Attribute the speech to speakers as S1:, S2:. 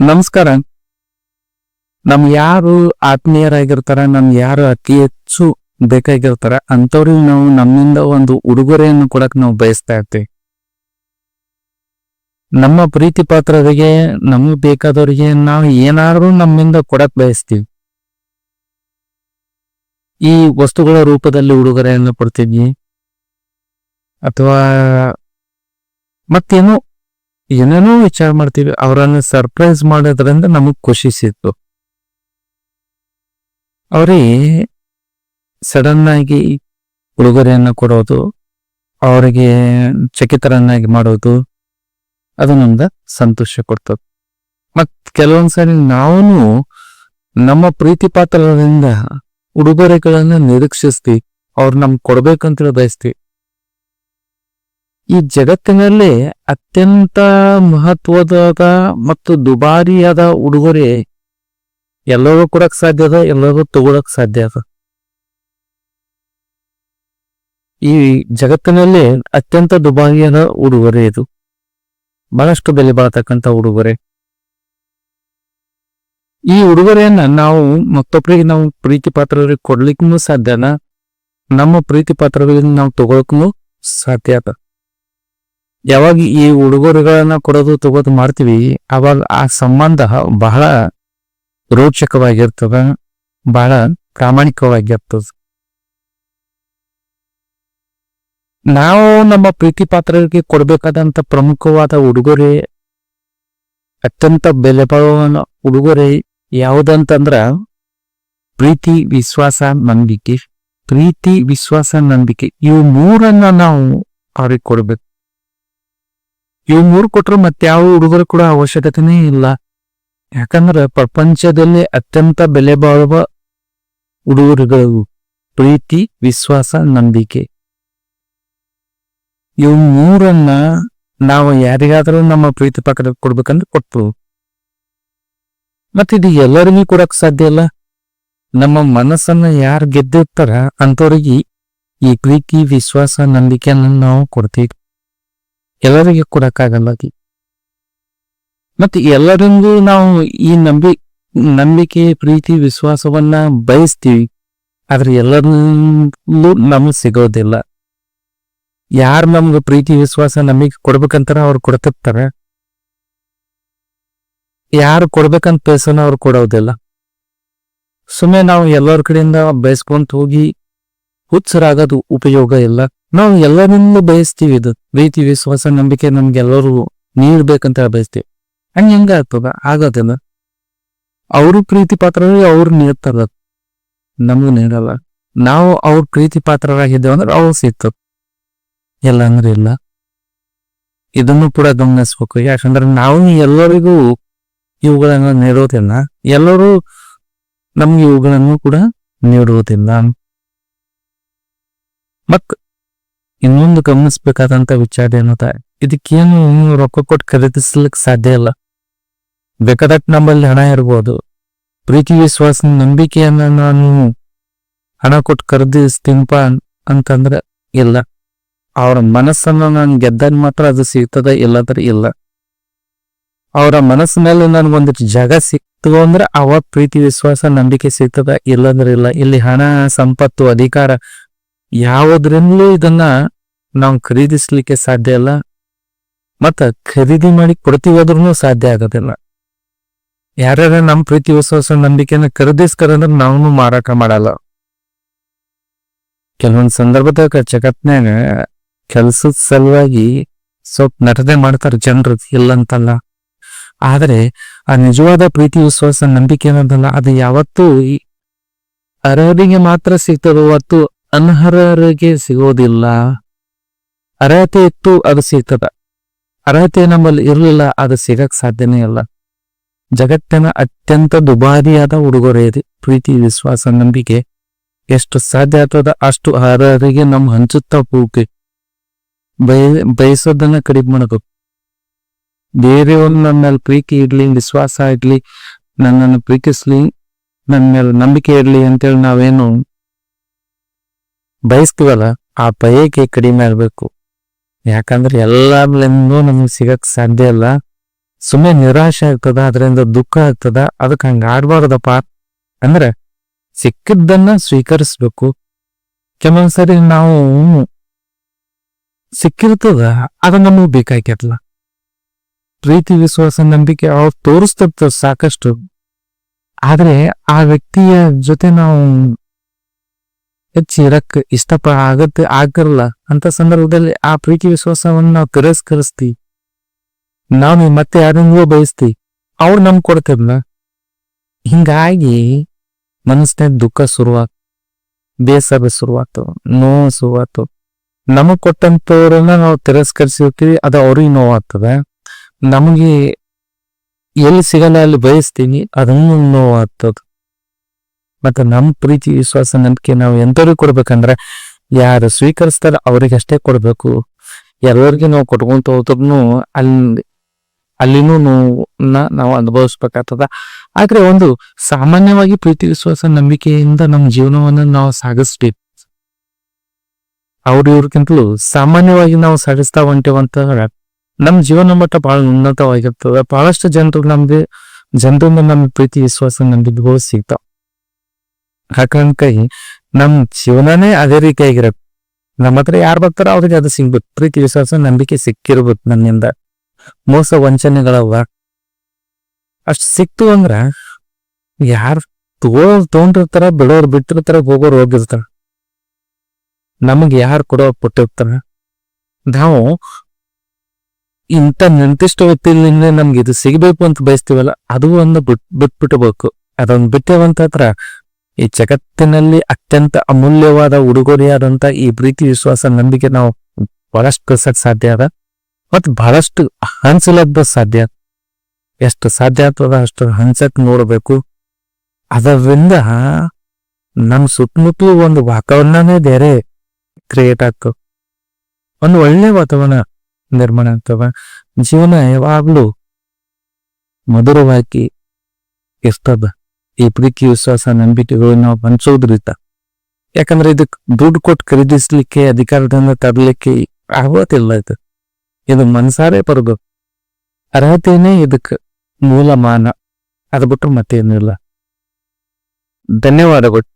S1: ನಮಸ್ಕಾರ. ನಮ್ ಯಾರು ಆತ್ಮೀಯರಾಗಿರ್ತಾರ, ನಮ್ ಯಾರು ಅತಿ ಹೆಚ್ಚು ಬೇಕಾಗಿರ್ತಾರ ಅಂತವ್ರಿಗೆ ನಾವು ನಮ್ಮಿಂದ ಒಂದು ಉಡುಗೊರೆಯನ್ನು ಕೊಡಕ್ ನಾವು ಬಯಸ್ತಾ ಇರ್ತೀವಿ. ನಮ್ಮ ಪ್ರೀತಿ ಪಾತ್ರರಿಗೆ ನಮಗ್ ಬೇಕಾದವರಿಗೆ ನಾವು ಏನಾದ್ರೂ ನಮ್ಮಿಂದ ಕೊಡಕ್ ಬಯಸ್ತೀವಿ. ಈ ವಸ್ತುಗಳ ರೂಪದಲ್ಲಿ ಉಡುಗೊರೆಯನ್ನು ಕೊಡ್ತಿದ್ವಿ ಅಥವಾ ಮತ್ತೇನೋ ಏನೇನೋ ವಿಚಾರ ಮಾಡ್ತೀವಿ, ಅವರನ್ನು ಸರ್ಪ್ರೈಸ್ ಮಾಡೋದ್ರಿಂದ ನಮಗ್ ಖುಷಿ ಸಿತ್ತು ಅವರೇ ಸಡನ್ ಆಗಿ ಉಡುಗೊರೆಯನ್ನು ಕೊಡೋದು, ಅವರಿಗೆ ಚಕಿತರನ್ನಾಗಿ ಮಾಡೋದು, ಅದು ನಮ್ದ ಸಂತೋಷ ಕೊಡ್ತದೆ. ಮತ್ ಕೆಲವೊಂದ್ಸರಿ ನಾವು ನಮ್ಮ ಪ್ರೀತಿ ಪಾತ್ರದಿಂದ ಉಡುಗೊರೆಗಳನ್ನ ನಿರೀಕ್ಷಿಸ್ತೀವಿ, ಅವ್ರು ನಮ್ಗೆ ಕೊಡ್ಬೇಕಂತ ಬಯಸ್ತೀವಿ. ಈ ಜಗತ್ತಿನಲ್ಲಿ ಅತ್ಯಂತ ಮಹತ್ವದ ಮತ್ತು ದುಬಾರಿಯಾದ ಉಡುಗೊರೆ ಎಲ್ಲರೂ ಕೊಡಕ್ ಸಾಧ್ಯ ಅದ, ಎಲ್ಲರೂ ತಗೊಳಕ್ ಸಾಧ್ಯ ಅದ. ಈ ಜಗತ್ತಿನಲ್ಲಿ ಅತ್ಯಂತ ದುಬಾರಿಯಾದ ಉಡುಗೊರೆ ಇದು. ಬಹಳಷ್ಟು ಬೆಲೆ ಬಾಳತಕ್ಕಂಥ ಉಡುಗೊರೆ. ಈ ಉಡುಗೊರೆಯನ್ನ ನಾವು ಮತ್ತೊಬ್ಬರಿಗೆ ನಾವು ಪ್ರೀತಿ ಪಾತ್ರರಿಗೆ ಕೊಡ್ಲಿಕ್ಕೂ ಸಾಧ್ಯನ, ನಮ್ಮ ಪ್ರೀತಿ ಪಾತ್ರಗಳಿಂದ ನಾವು ತಗೊಳಕ್ಕೂ ಸಾಧ್ಯ ಅದ. ಯಾವಾಗ ಈ ಉಡುಗೊರೆಗಳನ್ನ ಕೊಡೋದು ತಗೋದು ಮಾಡ್ತೀವಿ, ಅವಾಗ ಆ ಸಂಬಂಧ ಬಹಳ ರೋಚಕವಾಗಿರ್ತದ, ಬಹಳ ಪ್ರಾಮಾಣಿಕವಾಗಿರ್ತದ. ನಾವು ನಮ್ಮ ಪ್ರೀತಿ ಪಾತ್ರರಿಗೆ ಕೊಡ್ಬೇಕಾದಂತ ಪ್ರಮುಖವಾದ ಉಡುಗೊರೆ, ಅತ್ಯಂತ ಬೆಲೆ ಬಾಳುವ ಉಡುಗೊರೆ ಯಾವುದಂತಂದ್ರ ಪ್ರೀತಿ, ವಿಶ್ವಾಸ, ನಂಬಿಕೆ. ಪ್ರೀತಿ, ವಿಶ್ವಾಸ, ನಂಬಿಕೆ, ಇವು ಮೂರನ್ನ ನಾವು ಅವ್ರಿಗೆ ಕೊಡ್ಬೇಕು. ಇವು ಮೂರು ಕೊಟ್ರೆ ಮತ್ತೆ ಯಾವ ಉಡುಗೊರೆ ಕೂಡ ಅವಶ್ಯಕತೆನೇ ಇಲ್ಲ. ಯಾಕಂದ್ರೆ ಪ್ರಪಂಚದಲ್ಲಿ ಅತ್ಯಂತ ಬೆಲೆ ಬಾಳುವ ಉಡುಗೊರೆಗಳು ಪ್ರೀತಿ, ವಿಶ್ವಾಸ, ನಂಬಿಕೆ. ಇವ್ ಮೂರನ್ನ ನಾವು ಯಾರಿಗಾದ್ರೂ ನಮ್ಮ ಪ್ರೀತಿ ಪಕ್ಕದ ಕೊಡ್ಬೇಕಂದ್ರೆ ಕೊಟ್ಟು ಮತ್ತೆ ಇದು ಎಲ್ಲರಿಗೂ ಕೊಡಕ್ ಸಾಧ್ಯ ಇಲ್ಲ. ನಮ್ಮ ಮನಸ್ಸನ್ನ ಯಾರು ಗೆದ್ದಿರ್ತಾರ ಅಂತವ್ರಿಗೆ ಈ ಪ್ರೀತಿ, ವಿಶ್ವಾಸ, ನಂಬಿಕೆಯನ್ನು ನಾವು ಕೊಡ್ತೀವಿ. ಎಲ್ಲರಿಗೆ ಕೊಡಕ್ಕಾಗಲ್ಲ. ಮತ್ತೆ ಎಲ್ಲರಿಗೂ ನಾವು ಈ ನಂಬಿ, ನಂಬಿಕೆ, ಪ್ರೀತಿ, ವಿಶ್ವಾಸವನ್ನ ಬಯಸ್ತೀವಿ. ಆದ್ರೆ ಎಲ್ಲರಲ್ಲೂ ನಮ್ಗೆ ಸಿಗೋದಿಲ್ಲ. ಯಾರು ನಮ್ಗೆ ಪ್ರೀತಿ, ವಿಶ್ವಾಸ, ನಂಬಿಕೆ ಕೊಡ್ಬೇಕಂತಾರ ಅವ್ರು ಕೊಡ್ತಿರ್ತಾರೆ. ಯಾರು ಕೊಡ್ಬೇಕಂತ ಪೈಸನ ಅವ್ರು ಕೊಡೋದಿಲ್ಲ. ಸುಮ್ಮನೆ ನಾವು ಎಲ್ಲರ ಕಡೆಯಿಂದ ಬಯಸ್ಕೊಂತ ಹೋಗಿ ಹುಚ್ಚರಾಗೋದು ಉಪಯೋಗ ಇಲ್ಲ. ನಾವು ಎಲ್ಲರಿಂದ ಬಯಸ್ತೀವಿ ಇದು. ಪ್ರೀತಿ ವಿಶ್ವಾಸ ನಂಬಿಕೆ ನಮ್ಗೆಲ್ಲರೂ ನೀಡ್ಬೇಕಂತ ಬಯಸ್ತೀವಿ. ಹಂಗ ಹೆಂಗ ಆಗ್ತದ? ಆಗೋದಿಲ್ಲ. ಅವರು ಪ್ರೀತಿ ಪಾತ್ರರು ಅವ್ರು ನೀಡ್ತಾರ. ನಮಗೂ ನೀಡಲ್ಲ. ನಾವು ಅವ್ರ ಪ್ರೀತಿ ಪಾತ್ರರಾಗಿದ್ದೇವೆ ಅಂದ್ರೆ ಅವ್ರು ಸಿಗ್ತದ ಎಲ್ಲ ಅಂದ್ರೆ ಇಲ್ಲ. ಇದನ್ನು ಕೂಡ ಗಮನಿಸ್ಬೇಕು. ಯಾಕಂದ್ರೆ ನಾವು ಎಲ್ಲರಿಗೂ ಇವುಗಳನ್ನ ನೀಡೋದಿಲ್ಲ. ಎಲ್ಲರೂ ನಮ್ಗೆ ಇವುಗಳನ್ನು ಕೂಡ ನೀಡುವುದಿಲ್ಲ ಮತ್ ಇನ್ನೊಂದು ಗಮನಿಸಬೇಕಾದಂತ ವಿಚಾರ ಏನದ ಇದಕ್ಕೇನು ರೊಕ್ಕ ಕೊಟ್ಟು ಖರೀದಿಸ್ಲಿಕ್ಕೆ ಸಾಧ್ಯ ಇಲ್ಲ. ಬೇಕಾದಟ್ಟು ನಮ್ಮಲ್ಲಿ ಹಣ ಇರ್ಬೋದು. ಪ್ರೀತಿ, ವಿಶ್ವಾಸ, ನಂಬಿಕೆಯನ್ನ ನಾನು ಹಣ ಕೊಟ್ಟು ಖರೀದಿಸ್ತೀನಪ್ಪ ಅಂತಂದ್ರೆ ಇಲ್ಲ. ಅವರ ಮನಸ್ಸನ್ನ ನಾನು ಗೆದ್ದಾಗ ಮಾತ್ರ ಅದು ಸಿಗ್ತದೆ ಇಲ್ಲದ್ರೆ ಇಲ್ಲ. ಅವರ ಮನಸ್ಸಿನಲ್ಲಿ ನನ್ಗೊಂದಿಷ್ಟು ಜಾಗ ಸಿಕ್ತು ಅಂದ್ರೆ ಅವ ಪ್ರೀತಿ, ವಿಶ್ವಾಸ, ನಂಬಿಕೆ ಸಿಗ್ತದ ಇಲ್ಲಂದ್ರೆ ಇಲ್ಲ. ಇಲ್ಲಿ ಹಣ, ಸಂಪತ್ತು, ಅಧಿಕಾರ ಯಾವುದ್ರಿಂದಲೂ ಇದನ್ನ ನಾವು ಖರೀದಿಸ್ಲಿಕ್ಕೆ ಸಾಧ್ಯ ಇಲ್ಲ. ಮತ್ತ ಖರೀದಿ ಮಾಡಿ ಕೊಡ್ತೀವಾದ್ರೂ ಸಾಧ್ಯ ಆಗೋದಿಲ್ಲ. ಯಾರ್ಯಾರ ನಮ್ಮ ಪ್ರೀತಿ, ವಿಶ್ವಾಸ, ನಂಬಿಕೆನ ಖರೀದಿಸ್ಕರಂದ್ರೆ ನಾವು ಮಾರಾಟ ಮಾಡಲ್ಲ. ಕೆಲವೊಂದು ಸಂದರ್ಭದಾಗ ಜಗತ್ನಾಗ ಕೆಲಸದ ಸಲುವಾಗಿ ಸ್ವಲ್ಪ ನಟನೆ ಮಾಡ್ತಾರ ಜನರು, ಇಲ್ಲಂತಲ್ಲ. ಆದ್ರೆ ಆ ನಿಜವಾದ ಪ್ರೀತಿ, ವಿಶ್ವಾಸ, ನಂಬಿಕೆ ಅನ್ನೋದಲ್ಲ, ಅದು ಯಾವತ್ತೂ ಅರ್ಹರಿಗೆ ಮಾತ್ರ ಸಿಗ್ತದೆ ಹೊತ್ತು ಅನರ್ಹರಿಗೆ ಸಿಗೋದಿಲ್ಲ. ಅರ್ಹತೆ ಇತ್ತು, ಅದು ಸಿಗ್ತದ. ಅರ್ಹತೆ ನಮ್ಮಲ್ಲಿ ಇರಲಿಲ್ಲ, ಅದು ಸಿಗಕ್ ಸಾಧ್ಯನೇ ಇಲ್ಲ. ಜಗತ್ತಿನ ಅತ್ಯಂತ ದುಬಾರಿಯಾದ ಉಡುಗೊರೆ ಇದೆ. ಪ್ರೀತಿ, ವಿಶ್ವಾಸ, ನಂಬಿಕೆ. ಎಷ್ಟು ಸಾಧ್ಯ ಆಗ್ತದ, ಅಷ್ಟು ಅರ್ಹರಿಗೆ ನಮ್ಮ ಹಂಚುತ್ತಾ ಹೋಗಿ. ಬಯ ಬಯಸೋದನ್ನ ಕಡಿಮೆ ಮಾಡಬೇಕು ಬೇರೆಯವ್ರು ನನ್ನ ಮೇಲೆ ಪ್ರೀತಿ ಇಡ್ಲಿ ವಿಶ್ವಾಸ ಇಡ್ಲಿ ನನ್ನನ್ನು ಪ್ರೀತಿಸ್ಲಿ ನನ್ನ ಮೇಲೆ ನಂಬಿಕೆ ಇರ್ಲಿ ಅಂತೇಳಿ ನಾವೇನು ಬಯಸ್ತೀವಲ್ಲ, ಆ ಬಯಕೆ ಕಡಿಮೆ ಆಗಬೇಕು. ಯಾಕಂದ್ರೆ ಎಲ್ಲೂ ನಮಗೆ ಸಿಗಕ್ ಸಾಧ್ಯ ಇಲ್ಲ. ಸುಮ್ಮನೆ ನಿರಾಶೆ ಆಗ್ತದ, ಅದರಿಂದ ದುಃಖ ಆಗ್ತದ, ಅದಕ್ಕೆ ಹಂಗ ಆಡ್ಬಾರ್ದಪ್ಪ ಅಂದ್ರೆ ಸಿಕ್ಕಿದ್ದನ್ನ ಸ್ವೀಕರಿಸ್ಬೇಕು. ಕೆಲವೊಂದ್ಸರಿ ನಾವು ಸಿಕ್ಕಿರ್ತದ ಅದ ನಮಗ್ ಬೇಕಾಗ್ಯತಲ್ಲ ಪ್ರೀತಿ, ವಿಶ್ವಾಸ, ನಂಬಿಕೆ ಅವ್ರು ತೋರಿಸ್ತಿರ್ತಾರೆ ಸಾಕಷ್ಟು. ಆದ್ರೆ ಆ ವ್ಯಕ್ತಿಯ ಜೊತೆ ನಾವು ಹೆಚ್ಚು ಇರಕ್ ಇಷ್ಟಪ ಆಗತ್ತೆ ಆಗಿರಲ್ಲ ಅಂತ ಸಂದರ್ಭದಲ್ಲಿ ಆ ಪ್ರೀತಿ ವಿಶ್ವಾಸವನ್ನು ನಾವು ತಿರಸ್ಕರಿಸ್ತೀವಿ. ನಾವು ಮತ್ತೆ ಯಾರನ್ನೂ ಬಯಸ್ತಿ ಅವ್ರು ನಮ್ ಕೊಡ್ತೇವಲ್ಲ ಹಿಂಗಾಗಿ ಮನಸ್ಸಿನಾಗ ದುಃಖ ಶುರುವಾಗ, ಬೇಸರ ಶುರುವಾತು ನೋವು ಶುರುವಾತು ನಮಗ್ ಕೊಟ್ಟಂತವ್ರನ್ನ ನಾವು ತಿರಸ್ಕರಿಸಿರ್ತೀವಿ, ಅದು ಅವ್ರಿಗೆ ನೋವಾಗ್ತದೆ. ನಮಗೆ ಎಲ್ಲಿ ಸಿಗಲ್ಲ ಅಲ್ಲಿ ಬಯಸ್ತೀನಿ, ಅದನ್ನು ನೋವಾಗ್ತದ. ಮತ್ತೆ ನಮ್ಮ ಪ್ರೀತಿ, ವಿಶ್ವಾಸ, ನಂಬಿಕೆ ನಾವು ಎಂಥವ್ರಿಗೆ ಕೊಡ್ಬೇಕಂದ್ರೆ ಯಾರು ಸ್ವೀಕರಿಸ್ತಾರ ಅವ್ರಿಗೆ ಅಷ್ಟೇ ಕೊಡ್ಬೇಕು. ಎಲ್ಲರಿಗೆ ನಾವು ಕೊಟ್ಕೊಂತ ಹೋದ್ರೂ ಅಲ್ಲಿ, ಅಲ್ಲಿನೂ ನೋವನ್ನ ನಾವು ಅನುಭವಿಸ್ಬೇಕಾಗ್ತದ. ಆದ್ರೆ ಒಂದು ಸಾಮಾನ್ಯವಾಗಿ ಪ್ರೀತಿ, ವಿಶ್ವಾಸ, ನಂಬಿಕೆಯಿಂದ ನಮ್ಮ ಜೀವನವನ್ನು ನಾವು ಸಾಗಿಸ್ಬೇಕು ಅವ್ರ ಇವ್ರಿಗಿಂತಲೂ ಸಾಮಾನ್ಯವಾಗಿ ನಾವು ಸಾಗಿಸ್ತಾ ಹೊಂಟೇವಂತ ನಮ್ಮ ಜೀವನ ಮಟ್ಟ ಬಹಳ ಉನ್ನತವಾಗಿರ್ತದೆ. ಬಹಳಷ್ಟು ಜನರು ನಮ್ಗೆ, ಜನರಿಂದ ನಮ್ಮ ಪ್ರೀತಿ, ವಿಶ್ವಾಸ ನಂಬಿಕೆಗಳು ಸಿಗ್ತಾವ. ಹಾಕಂಕೈ ನಮ್ ಜೀವನನೇ ಅದೇ ರೀತಿಯಾಗಿರಬೇಕು ನಮ್ಮ ಹತ್ರ ಯಾರು ಬರ್ತಾರೋ ಅವ್ರಿಗೆ ಅದು ಸಿಗ್ಬೇಕು. ಪ್ರೀತಿ, ವಿಶ್ವಾಸ, ನಂಬಿಕೆ ಸಿಕ್ಕಿರ್ಬೇಕು ನನ್ನಿಂದ. ಮೋಸ, ವಂಚನೆಗಳವ. ಅಷ್ಟು ಸಿಕ್ತು ಅಂದ್ರ ಯಾರ್ ತಗೋ ತಗೊಂಡಿರ್ತಾರ, ಬಿಡೋರ್ ಬಿಟ್ಟಿರ್ತಾರ, ಹೋಗೋರು ಹೋಗಿರ್ತಾರ. ನಮಗೆ ಯಾರು ಕೊಡೋ ಕೊಟ್ಟಿರ್ತಾರ ನಾವು ಇಂಥ ನಿರ್ದಿಷ್ಟ ವ್ಯಕ್ತಿಯಿಂದ ನಮ್ಗೆ ಇದು ಸಿಗಬೇಕು ಅಂತ ಬಯಸ್ತೀವಲ್ಲ, ಅದು ಒಂದು ಬಿಟ್, ಬಿಟ್ಬಿಟ್ಬೇಕು. ಅದೊಂದು ಬಿಟ್ಟೇವಂತಂದ್ರ ಈ ಜಗತ್ತಿನಲ್ಲಿ ಅತ್ಯಂತ ಅಮೂಲ್ಯವಾದ ಉಡುಗೊರೆಯಾದಂತ ಈ ಪ್ರೀತಿ, ವಿಶ್ವಾಸ, ನಂಬಿಕೆ ನಾವು ಬಹಳಷ್ಟು ಕಳ್ಸಕ್ ಸಾಧ್ಯ ಅದ. ಮತ್ ಬಹಳಷ್ಟು ಹಂಚಲದ್ದ ಸಾಧ್ಯ. ಎಷ್ಟು ಸಾಧ್ಯ ಆಗ್ತದ ಅಷ್ಟು ಹಂಚಕ್ ನೋಡಬೇಕು. ಅದರಿಂದ ನಮ್ಮ ಸುತ್ತಮುತ್ತಲು ಒಂದು ವಾತಾವರಣನೇ ಬೇರೆ ಕ್ರಿಯೇಟ್ ಆಗ್ತವೆ ಒಂದು ಒಳ್ಳೆ ವಾತಾವರಣ ನಿರ್ಮಾಣ ಆಗ್ತವ ಜೀವನ ಯಾವಾಗ್ಲೂ ಮಧುರವಾಗಿ ಇರ್ತದ. ಈ ಪ್ರೀತಿ, ವಿಶ್ವಾಸ, ನಂಬಿಕೆಗಳು ನಾವು ಹಂಚೋದ್ರಿಂದ. ಯಾಕಂದ್ರೆ ಇದಕ್ ದುಡ್ಡು ಕೊಟ್ಟು ಖರೀದಿಸ್ಲಿಕ್ಕೆ, ಅಧಿಕಾರದಿಂದ ತರಲಿಕ್ಕೆ ಆಗೋತಿಲ್ಲ ಇದು. ಇದು ಮನ್ಸಾರೇ ಬರಬೇಕು ಅರ್ಹತೆನೇ ಇದಕ್ ಮೂಲಮಾನ ಅದು ಬಿಟ್ಟು ಮತ್ತೇನಿಲ್ಲ. ಧನ್ಯವಾದಗಳು.